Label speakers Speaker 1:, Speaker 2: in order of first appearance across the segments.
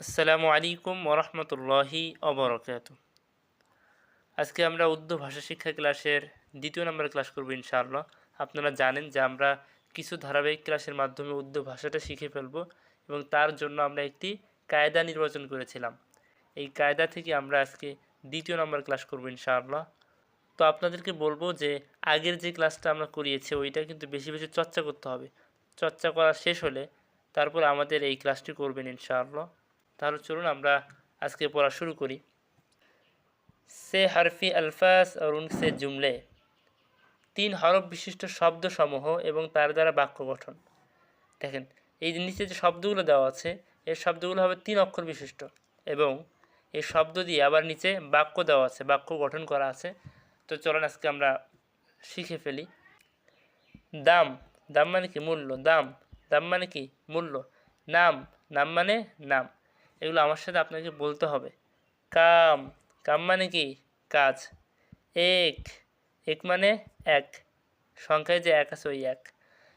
Speaker 1: আসসালামু আলাইকুম ওরহমতুল্লাহি অবরকাত আজকে আমরা উর্দু ভাষা শিক্ষা ক্লাসের দ্বিতীয় নম্বর ক্লাস করব ইনশাআল্লাহ। আপনারা জানেন যে আমরা কিছু ধারাবাহিক ক্লাসের মাধ্যমে উর্দু ভাষাটা শিখে ফেলব এবং তার জন্য আমরা একটি কায়দা নির্বাচন করেছিলাম। এই কায়দা থেকে আমরা আজকে দ্বিতীয় নম্বর ক্লাস করব ইনশাআল্লাহ। তো আপনাদেরকে বলব যে আগের যে ক্লাসটা আমরা করিয়েছি, ওইটা কিন্তু বেশি বেশি চর্চা করতে হবে। চর্চা করা শেষ হলে তারপর আমাদের এই ক্লাসটি করবেন ইনশাআল্লাহ। তাহলে চলুন আমরা আজকে পড়া শুরু করি। সে হারফি আলফাস আর সে জুমলে। তিন হরফ বিশিষ্ট শব্দসমূহ এবং তার দ্বারা বাক্য গঠন। দেখেন, এই নিচে যে শব্দগুলো দেওয়া আছে, এই শব্দগুলো হবে তিন অক্ষর বিশিষ্ট এবং এই শব্দ দিয়ে আবার নিচে বাক্য দেওয়া আছে, বাক্য গঠন করা আছে। তো চলুন আজকে আমরা শিখে ফেলি। দাম দাম মানে কি? মূল্য। দাম দাম মানে কি? মূল্য। নাম নাম মানে নাম। এগুলো আমার সাথে আপনাকে বলতে হবে। কাম কাম মানে কি? কাজ। এক এক মানে এক। সংখ্যায় যে এক আছে ওই এক।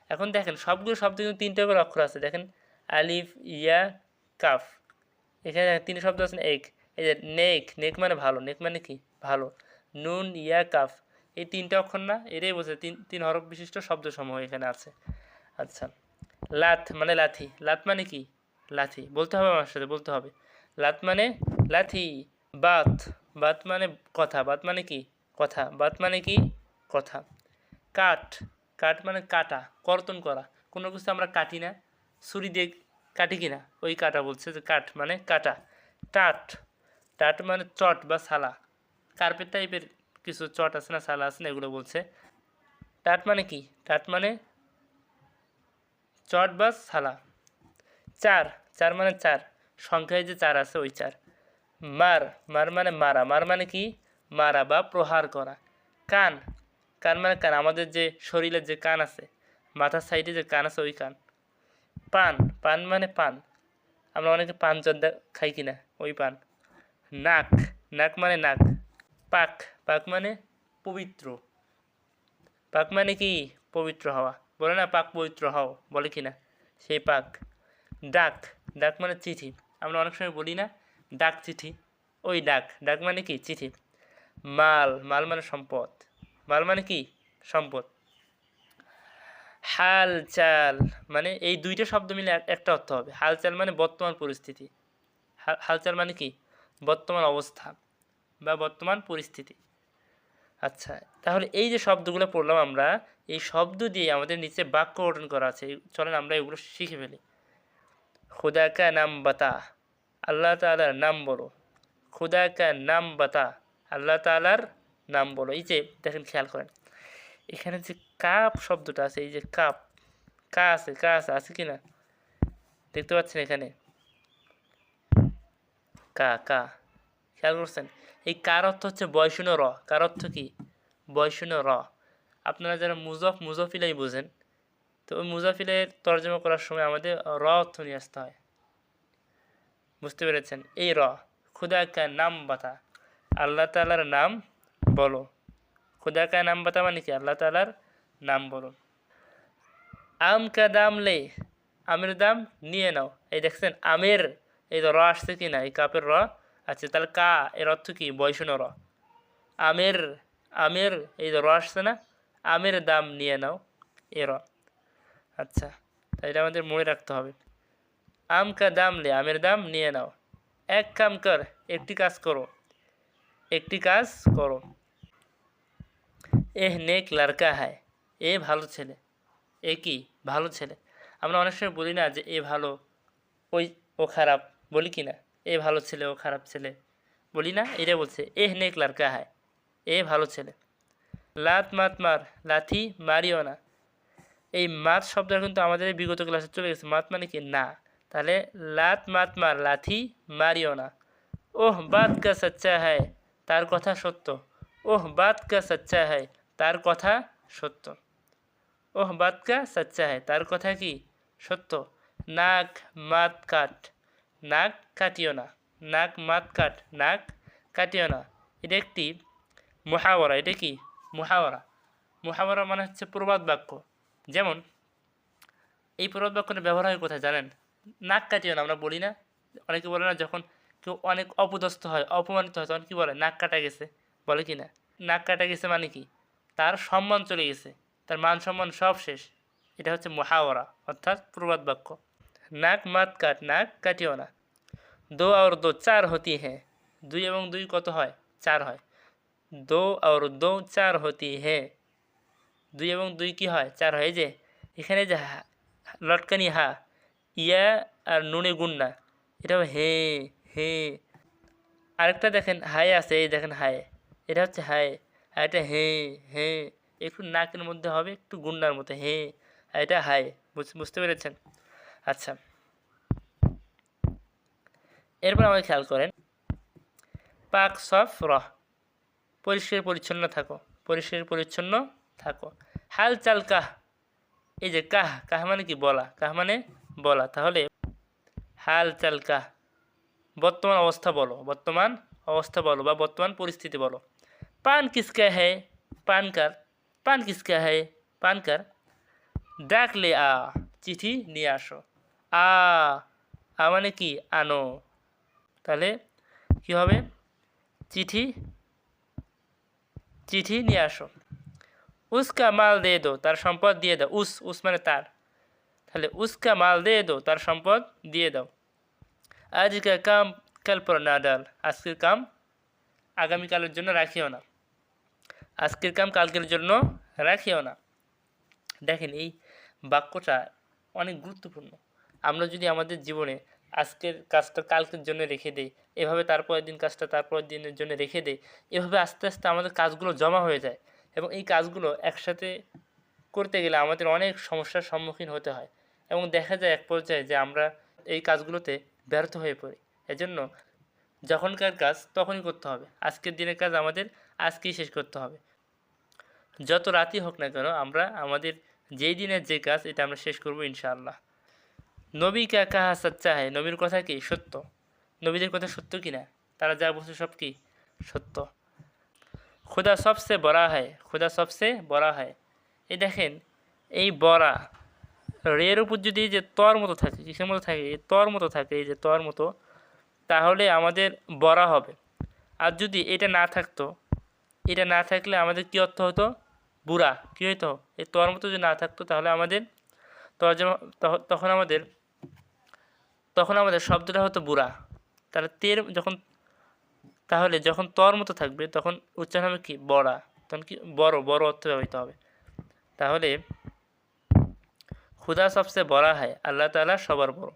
Speaker 1: এখন দেখেন, সবগুলো শব্দ কিন্তু তিনটে করে অক্ষর আছে। দেখেন, আলিফ, ইয়া, কাফ। এখানে দেখেন তিন শব্দ আছে, এক। এই যে নেক নেক মানে ভালো। নেক মানে কি? ভালো। নুন, ইয়া, কাফ। এই তিনটে অক্ষর না, এটাই বলছে তিন তিন হরফ বিশিষ্ট শব্দ সমূহ এখানে আছে। আচ্ছা। লাথ মানে লাথি। লাথ মানে কি? লাথি, বলতে হবে আমার সাথে, বলতে হবে। লাত মানে লাথি, বাত বাত মানে কথা, বাত মানে কি? কথা, বাত মানে কি? কথা। কাঠ কাঠ মানে কাটা, কর্তন করা। কোনো কিছু আমরা কাটি না, ছুরি দিয়ে কাটি কিনা? ওই কাটা বলছে যে কাঠ মানে কাটা। টাট টাট মানে চট বা সালা। কার্পেট টাইপের কিছু চট আছে না, সালা আছে না, এগুলো বলছে। টাট মানে কি? টাট মানে চট বা সালা। চার চার মানে চার। সংখ্যায় যে চার আছে ওই চার। মার মার মানে মারা। মার মানে কি? মারা বা প্রহার করা। কান কান মানে কান। আমাদের যে শরীরের যে কান আছে, মাথার সাইডে যে কান আছে ওই কান। পান পান মানে পান। আমরা অনেকে পান জর্দা খাই কিনা, ওই পান। নাক নাক মানে নাক। পাক পাক মানে পবিত্র। পাক মানে কি? পবিত্র হওয়া। বলে না পাক পবিত্র হও, বলে কি না সেই পাক। ডাক ডাক মানে চিঠি। আমরা অনেক সময় বলি না, ডাক চিঠি। ওই ডাক ডাক মানে কি? চিঠি। মাল মাল মানে সম্পদ। মাল মানে কি? সম্পদ। হাল চাল মানে এই দুইটা শব্দ মিলে এক- একটা অর্থ হবে। হাল চাল মানে বর্তমান পরিস্থিতি। হাল- হালচাল মানে কি? বর্তমান অবস্থা বা বর্তমান পরিস্থিতি। আচ্ছা তাহলে এই যে শব্দগুলো পড়লাম আমরা, এই শব্দ দিয়ে আমাদের নিচে বাক্য গঠন করা আছে। চলেন আমরা এগুলো শিখে ফেলি। খুদা কা নাম বাতা আল্লাহ তালার নাম বলো। খুদা কা নাম বাতা আল্লাহ তালার নাম বলো। এই যে দেখেন, খেয়াল করেন। এখানে যে কাপ শব্দটা আছে, এই যে কাপ, কা আছে কা আছে আছে কি না দেখতে পাচ্ছেন এখানে? কা কা। খেয়াল করছেন? এই কার অর্থ হচ্ছে বয়শূন্য র। কার অর্থ কি? বয়শূন্য র। আপনারা যারা মুজফ, মুজফিলাই বোঝেন তো ওই মুজাফিলের তর্জমা করার সময় আমাদের র অর্থ নিয়ে আসতে হয়। বুঝতে পেরেছেন? এই র খুদা কা নাম বাতা। আল্লাহ তালার নাম বলো। খুদা কা নাম বাতা মানে কি? আল্লাহ তালার নাম বলো। আম কা দাম লে, আমের দাম নিয়ে নাও। এই দেখছেন, আমের এই তো র আসছে কি না? এই কাপের র আচ্ছা তাহলে কা, এর অর্থ কি? বয়সন র। আমের আমের এই র আসছে না? আমের দাম নিয়ে নাও। এ র। আচ্ছা তাই এটা আমাদের মনে রাখতে হবে। আম কা দাম লে, আমের দাম নিয়ে নাও। এক কাম কর, একটি কাজ করো। একটি কাজ করো। এহ নেক লড়কা হায়, এ ভালো ছেলে। এ কি? ভালো ছেলে। আমরা অনেক সময় বলি না যে, এ ভালো, ওই ও খারাপ। বলি কি না? এ ভালো ছেলে, ও খারাপ ছেলে। বলি না এটা বলছে, এহ নেক লড়কা হায়, এ ভালো ছেলে। লাত মাত মার, লাথি মারিও না। এই মাত শব্দটা কিন্তু আমাদের বিগত ক্লাসে চলে গেছে। মাত মানে কি? না। তাহলে লাত মাত মার, লাথি মারিও না। ওহ, বাত কা সচ্চা হ্যায়, তার কথা সত্য। ওহ, বাত কা সচ্চা হ্যায়, তার কথা সত্য। ওহ, বাত কা সচ্চা হ্যায়, তার কথা কি? সত্য। নাক মাত কাট। নাক কাটিও না। নাক মাত কাট, নাক কাটিও না। এটা একটি মহাওয়ারা। এটা কি? মহাওয়ারা। মহাওয়ারা মানে হচ্ছে প্রবাদ বাক্য। যেমন, এই প্রবাদ বাক্যটা ব্যবহার হয় কোথায় জানেন? নাক কাটিও না, আমরা বলি না। অনেকে বলে না, যখন কেউ অনেক অপদস্থ হয়, অপমানিত হয়, তখন কী বলে? নাক কাটা গেছে। বলে কি না? নাক কাটা গেছে মানে কি? তার সম্মান চলে গেছে। তার মান সম্মান সব শেষ। এটা হচ্ছে মহাওয়ারা, অর্থাৎ প্রবাদ বাক্য নাক মাত কাট, নাক কাটিও না। দো আর দো চার হতি হ্যাঁ। দুই এবং দুই কত হয়? চার হয়। দো আর দো চার হতি হ্যাঁ। দুই এবং দুই কি হয়? চার হয়। যে, এখানে যে লটকানি হা, ইয়া আর নুনে গুন্না, এটা হে হে। আরেকটা দেখেন, হায় আছে, এই দেখেন, হায়। এটা হচ্ছে হায়, আর এটা হে হে। একটু নাকের মধ্যে হবে, একটু গুন্ডার মতো, হে, আর এটা হায়, বুঝ- বুঝতে পেরেছেন? আচ্ছা। এরপর আমাকে খেয়াল করেন, পাক সফ রহ, পরিষ্কার পরিচ্ছন্ন থাকো, পরিষ্কার পরিচ্ছন্ন থাকো। হাল চাল কাহ। এই যে কাহ কাহ মানে কি? বলা। কাহ মানে বলা। তাহলে হাল চাল কাহ। বর্তমান অবস্থা বলো। বর্তমান অবস্থা বলো বা বর্তমান পরিস্থিতি বলো। পান কিসকা হ্যায় পান কার। পান কিসকা হ্যায় পান কার। ডাক লে আ, চিঠি নিয়ে আসো। আ আ মানে কি? আনো। তাহলে কি হবে? চিঠি চিঠি নিয়ে আসো। উসকা মাল দিয়ে দো তার সম্পদ দিয়ে দাও। উস উস মানে তার। তাহলে উস্কা মাল দিয়ে দো তার সম্পদ দিয়ে দাও। আজকের কাম কাল পর না ডাল আজকের কাম আগামীকালের জন্য রাখিও না। আজকের কাম কালকের জন্য রাখিও না। দেখেন, এই বাক্যটা অনেক গুরুত্বপূর্ণ। আমরা যদি আমাদের জীবনে আজকের কাজটা কালকের জন্য রেখে দিই, এভাবে তারপরের দিন কাজটা তারপরের দিনের জন্য রেখে দিই, এভাবে আস্তে আস্তে আমাদের কাজগুলো জমা হয়ে যায়। এবং এই কাজগুলো একসাথে করতে গেলে আমাদের অনেক সমস্যার সম্মুখীন হতে হয়। এবং দেখা যায় এক পর্যায়ে যে আমরা এই কাজগুলোতে ব্যর্থ হয়ে পড়ি। এজন্য যখনকার কাজ তখনই করতে হবে। আজকের দিনের কাজ আমাদের আজকেই শেষ করতে হবে। যত রাতই হোক না কেন আমরা আমাদের যেই দিনের যে কাজ এটা আমরা শেষ করব ইনশাআল্লাহ। নবী কা কাহা সচ্চা হয় নবীর কথা কি সত্য? নবীদের কথা সত্য কি না? তারা যা বলছে সব কি সত্য? খুদা সবসে বড়া হয়, খুদা সবসে বড়া হয়। এই দেখেন, এই বড়া রের উপর যদি যে তর মতো থাকে, কিসের মতো থাকে, এই তর মতো থাকে, এই যে তর মতো, তাহলে আমাদের বড়া হবে। আর যদি এটা না থাকতো, এটা না থাকলে আমাদের কী অর্থ হতো? বুড়া। কী হতো এই তর মতো যদি না থাকতো, তাহলে আমাদের তর্জমা তখ- তখন আমাদের তখন আমাদের শব্দটা হতো বুড়া। তাহলে তের, যখন তাহলে যখন তর মতো থাকবে, তখন উচ্চারণ হবে কি? বড়া। তখন কি? বড়। বড় অর্থ ব্যবহৃত হবে। তাহলে খুদা সবচেয়ে বড়া হয়, আল্লাহ তাআলা সবার বড়।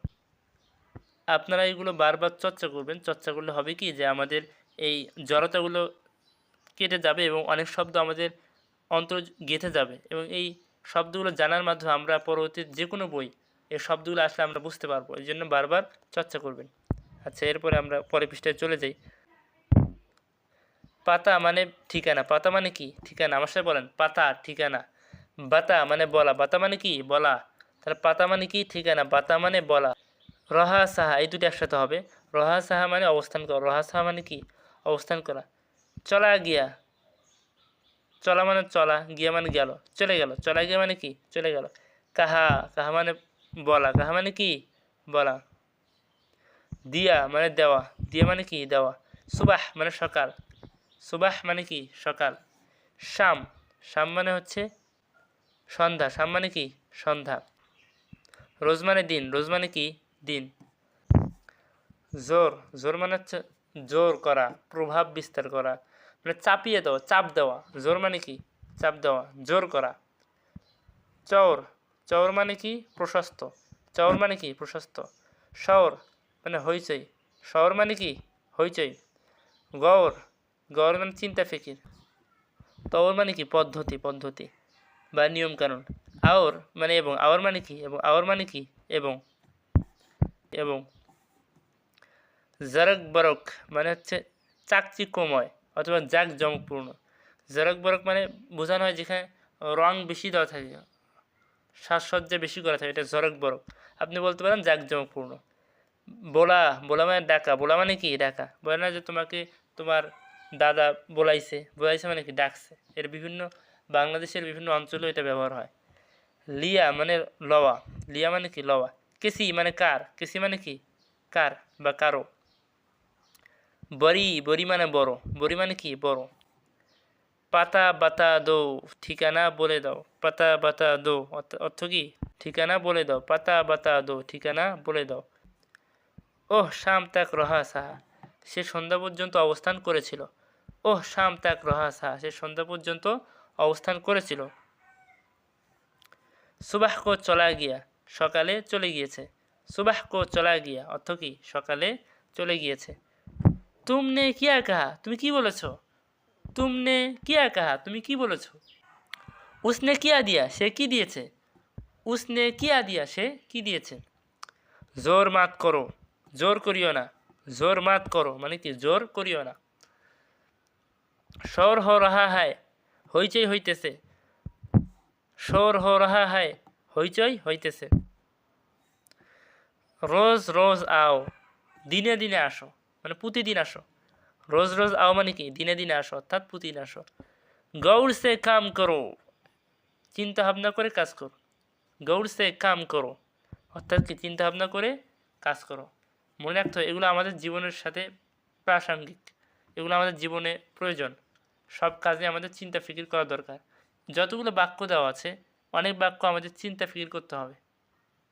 Speaker 1: আপনারা এগুলো বারবার চর্চা করবেন। চর্চা করলে হবে কি? যে আমাদের এই জড়তাগুলো কেটে যাবে এবং অনেক শব্দ আমাদের অন্তর গেঁথে যাবে এবং এই শব্দগুলো জানার মাধ্যমে আমরা পরবর্তী যে কোনো বই, এই শব্দগুলো আসলে আমরা বুঝতে পারব। এই জন্য বারবার চর্চা করবেন। আচ্ছা এরপরে আমরা পরের পৃষ্ঠায় চলে যাই। পাতা মানে ঠিকানা, পাতা মানে কি? ঠিকানা, আমার সাথে বলেন, পাতা, ঠিকানা। বাতা মানে বলা, বাতা মানে কি? বলা। তাহলে পাতা মানে কি? ঠিকানা, বাতা মানে বলা। রহা, সাহা, এই দুটি একসাথে হবে। রহা, সাহা মানে অবস্থান করা, রহা, সাহা মানে কি? অবস্থান করা। চলা, গিয়া। চলা মানে চলা, গিয়া মানে গেল, চলে গেল। চলা, গিয়া মানে কি? চলে গেল। কাহা কাহা মানে বলা, কাহা মানে কি? বলা। দিয়া মানে দেওয়া, দিয়া মানে কি? দেওয়া। সুবাহ মানে সকাল। সুবাহ মানে কি? সকাল। শাম। শাম মানে হচ্ছে সন্ধ্যা। শাম মানে কি? সন্ধ্যা। রোজ মানে দিন। রোজ মানে কি? দিন। জোর। জোর মানে হচ্ছে জোর করা, প্রভাব বিস্তার করা মানে চাপিয়ে দেওয়া, চাপ দেওয়া। জোর মানে কি? চাপ দেওয়া, জোর করা। চৌর চৌর মানে কি? প্রশস্ত। চৌর মানে কি? প্রশস্ত। শহর মানে হইচই। শহর মানে কি? হইচই। গৌর গৌর মানে চিন্তা ফিকির। তৌর মানে কি? পদ্ধতি পদ্ধতি বা নিয়মকানুন। আওর মানে এবং আওর মানে কি? এবং আওর মানে কি? এবং এবং। জারক বরক মানে হচ্ছে চাকচিক্যময় অথবা জাক জমকপূর্ণ জারক বরক মানে বোঝানো হয় যেখানে রং বেশি দেওয়া থাকে, সাজসজ্জা বেশি করা থাকে, এটা জরক বরক। আপনি বলতে পারেন জাক জমকপূর্ণ বোলা বোলা মানে ডাকা, বোলা মানে কি? ডাকা। বলে না যে তোমাকে তোমার দাদা বলাইছে বলাইছে মানে কি, ডাকছে। এর বিভিন্ন, বাংলাদেশের বিভিন্ন অঞ্চলেও এটা ব্যবহার হয়। লিয়া মানে লওয়া। লিয়া মানে কি, লওয়া। কেসি মানে কার? কেসি মানে কি? কার বা কারও। বরি বরি মানে বড়। বরি মানে কি? বড়। পাতা, বাতা, দো, ঠিকানা বলে দাও। পাতা, বাতা, দো, অর্থ- কি? ঠিকানা বলে দাও। পাতা, বাতা, দো, ঠিকানা বলে দাও। ওহ, শাম তাক রহা সাহা। সে সন্ধ্যা পর্যন্ত অবস্থান করেছিল। ওহ, শাম তাক রহা সাহা সে সন্ধ্যা পর্যন্ত অবস্থান করেছিল। সুবাহ কো চলা গিয়া, সকালে চলে গিয়েছে। সুবাহ কো চলা গিয়া, অর্থ কি? সকালে চলে গিয়েছে। তুমনে কিয়া কাহা? তুমি কি বলেছ? তুমনে কিয়া কাহা? তুমি কি বলেছ? উসনে কিয়া দিয়া? সে কি দিয়েছে? উসনে কিয়া দিয়া? সে কি দিয়েছে? জোর মাত করো। জোর করিও না। জোর মাত করো। মানে কি? জোর করিও না। শোর হো রাহা হায়, হইচই হইতেছে। শোর হো রাহা হায়, হইচই হইতেছে। রোজ রোজ আও, দিনে দিনে আসো মানে প্রতিদিন আসো। রোজ রোজ আও মানে কি? দিনে দিনে আসো, অর্থাৎ প্রতিদিন আসো। গৌর সে কাম করো, চিন্তা ভাবনা করে কাজ করো। গৌর সে কাম করো, অর্থাৎ কি? চিন্তা ভাবনা করে কাজ করো। মনে রাখতে এগুলো আমাদের জীবনের সাথে প্রাসঙ্গিক। এগুলো আমাদের জীবনে প্রয়োজন। সব কাজে আমাদের চিন্তা ফিকির করা দরকার। যতগুলো বাক্য দেওয়া আছে, অনেক বাক্য আমাদের চিন্তা ফিকির করতে হবে।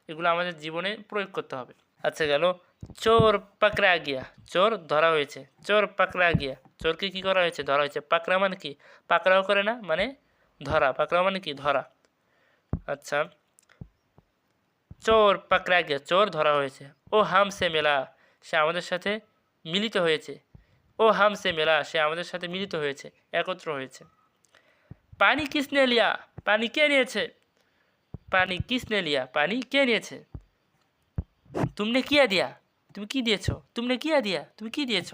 Speaker 1: এগুলো আমাদের জীবনে প্রয়োগ করতে হবে। আচ্ছা গেল, চোর পাকড়া গিয়া চোর ধরা হয়েছে, চোর পাকড়া গিয়া চোরকে কি করা হয়েছে? ধরা হয়েছে। পাকড়া মানে কি? পাকড়াও করে না মানে ধরা। পাকড়াও মানে কি? ধরা। আচ্ছা চোর পাকড়া গিয়া চোর ধরা হয়েছে। ও হামসে মেলা, সে আমাদের সাথে মিলিত হয়েছে। ও হামসে মেলা, সে আমাদের সাথে মিলিত হয়েছে, একত্র হয়েছে। পানি কিসনে লিয়া? পানি কে নিয়েছে? পানি কিসনে লিয়া? পানি কে নিয়েছে? তুমনে কিয়া দিয়া? তুমি কি দিয়েছ? তুমনে কিয়া দিয়া? তুমি কি দিয়েছ?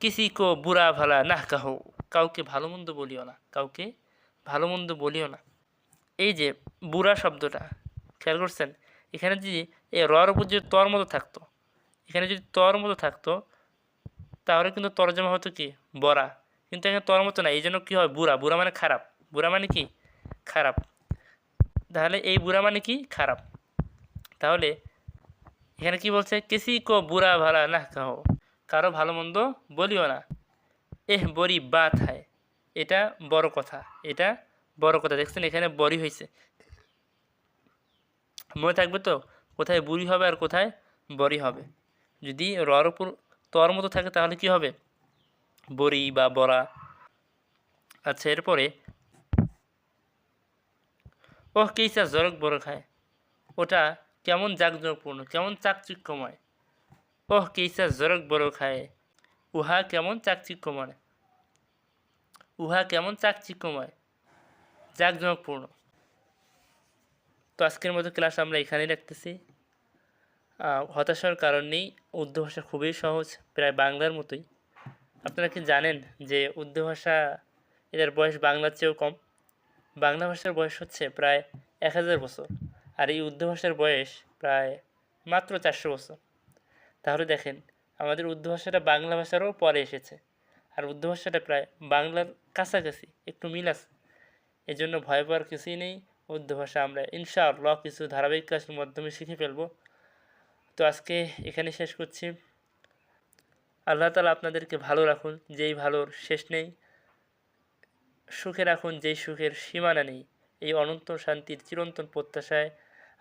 Speaker 1: কিসি কো বুড়া ভালা না কাহো, কাউকে ভালো মন্দ বলিও না, কাউকে ভালো মন্দ বলিও না। এই যে বুড়া শব্দটা, খেয়াল করছেন? এখানে যদি এ রর উপর যদি তর মতো থাকতো, এখানে যদি তর মতো থাকতো তাহলে কিন্তু তরজমা হতো কি? বরা কিন্তু এখানে তর মতো না, এই জন্য কী হয়? বুড়া। বুড়া মানে খারাপ। বুড়া মানে কি? খারাপ। তাহলে এই বুড়া মানে কি? খারাপ। তাহলে এখানে কি বলছে? কিসি কো বুড়া ভালা না কাহো। কারও ভালো মন্দ বলিও না। এহ, বড়ি বাত হয়। এটা বড় কথা। এটা বড় কথা। দেখছেন, এখানে বড়ি হয়েছে মনে থাকবে তো? কোথায় বুড়ি হবে আর কোথায় বড়ি হবে। যদি রর উপর তর মতো থাকে তাহলে কি হবে? বড়ি বা বড়া। আচ্ছা এরপরে ওহ কেইসা জরক বড় খায়। ওটা কেমন জাঁকজমকপূর্ণ, কেমন চাকচিক্যময়। ওহ কেইসা জরক বড় খায়। উহা কেমন চাকচিক্যময়? উহা কেমন চাকচিক্যময়? জাঁকজমকপূর্ণ। তো আজকের মতো ক্লাস আমরা এখানেই রাখতেছি। হতাশার কারণ নেই। উর্দু ভাষা খুবই সহজ, প্রায় বাংলার মতোই। আপনারা কি জানেন যে উর্দু ভাষা এদের বয়স বাংলার চেয়েও কম? বাংলা ভাষার বয়স হচ্ছে প্রায় এক হাজার বছর, আর এই উর্দু ভাষার বয়স প্রায় মাত্র চারশো বছর। তাহলে দেখেন, আমাদের উর্দু ভাষাটা বাংলা ভাষারও পরে এসেছে, আর উর্দু ভাষাটা প্রায় বাংলার কাছাকাছি, একটু মিল আছে। এই জন্য ভয় পাওয়ার কিছুই নেই। উর্দু ভাষা আমরা ইনশাআল্লাহ কিছু ধারাবাহিক ক্লাসের মাধ্যমে শিখে ফেলব। তো আজকে এখানে শেষ করছি। আল্লাহ তালা আপনাদেরকে ভালো রাখুন, যেই ভালোর শেষ নেই। সুখে রাখুন, যেই সুখের সীমানা নেই। এই অনন্ত শান্তির চিরন্তন প্রত্যাশায়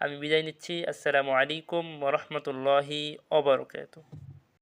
Speaker 1: আমি বিদায় নিচ্ছি। আসসালামু আলাইকুম রহমতুল্লাহি অবরকাত